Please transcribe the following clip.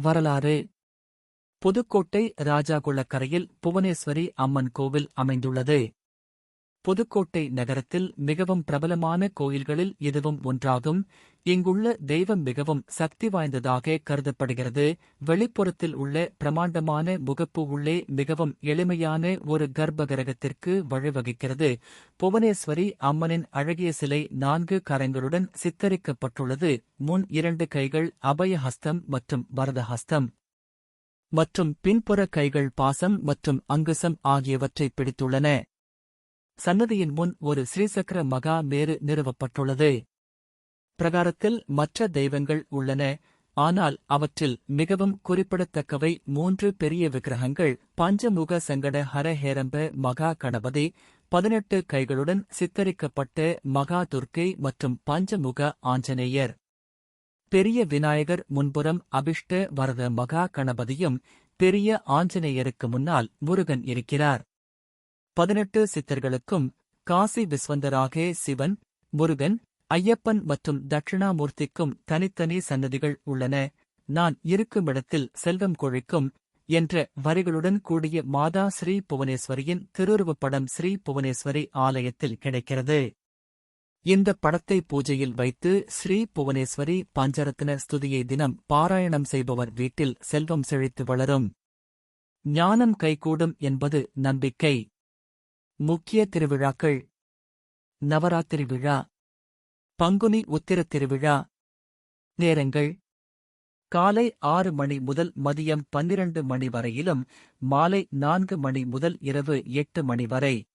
வரலாறு. புதுக்கோட்டை ராஜாகுளக்கரையில் புவனேஸ்வரி அம்மன் கோவில் அமைந்துள்ளது. புதுக்கோட்டை நகரத்தில் மிகவும் பிரபலமான கோயில்களில் இதுவும் ஒன்றாகும். இங்குள்ள தெய்வம் மிகவும் சக்தி வாய்ந்ததாக கருதப்படுகிறது. வெளிப்புறத்தில் உள்ள பிரமாண்டமான முகப்பு உள்ளே மிகவும் எளிமையான ஒரு கர்ப்பகிரகத்திற்கு வழிவகுக்கிறது. புவனேஸ்வரி அம்மனின் அழகிய சிலை நான்கு கரங்களுடன் சித்தரிக்கப்பட்டுள்ளது. முன் இரண்டு கைகள் அபயஹஸ்தம் மற்றும் வரதஹஸ்தம் மற்றும் பின்புற கைகள் பாசம் மற்றும் அங்குசம் ஆகியவற்றை பிடித்துள்ளன. சன்னதியின் முன் ஒரு ஸ்ரீசக்கர மகா மேரு நிறுவப்பட்டுள்ளது. பிரகாரத்தில் மற்ற தெய்வங்கள் உள்ளன. ஆனால் அவற்றில் மிகவும் குறிப்பிடத்தக்கவை மூன்று பெரிய விக்கிரகங்கள். பஞ்சமுக சங்கட ஹரஹேரம்ப மகா கணபதி பதினெட்டு கைகளுடன் சித்தரிக்கப்பட்ட மகா துர்க்கை மற்றும் பஞ்சமுக ஆஞ்சநேயர். பெரிய விநாயகர் முன்புறம் அபிஷ்ட வரத மகா கணபதியும் பெரிய ஆஞ்சநேயருக்கு முன்னால் முருகன் இருக்கிறார். பதினெட்டு சித்தர்களுக்கும் காசி விஸ்வந்தராகே சிவன் முருகன் ஐயப்பன் மற்றும் தட்சிணாமூர்த்திக்கும் தனித்தனி சன்னதிகள் உள்ளன. நான் இருக்குமிடத்தில் செல்வம் கொழிக்கும் என்ற வரிகளுடன் கூடிய மாதா ஸ்ரீ புவனேஸ்வரியின் திருவுருவப்படம் ஸ்ரீ புவனேஸ்வரி ஆலயத்தில் கிடைக்கிறது. இந்த படத்தை பூஜையில் வைத்து ஸ்ரீ புவனேஸ்வரி பஞ்சரத்ன ஸ்துதியை தினம் பாராயணம் செய்பவர் வீட்டில் செல்வம் செழித்து வளரும். ஞானம் கைகூடும் என்பது நம்பிக்கை. முக்கிய திருவிழாக்கள். நவராத்திரி விழா. பங்குனி உத்திர திருவிழா. நேரங்கள். காலை ஆறு மணி முதல் மதியம் பன்னிரண்டு மணி வரையிலும் மாலை நான்கு மணி முதல் இரவு எட்டு மணி வரை.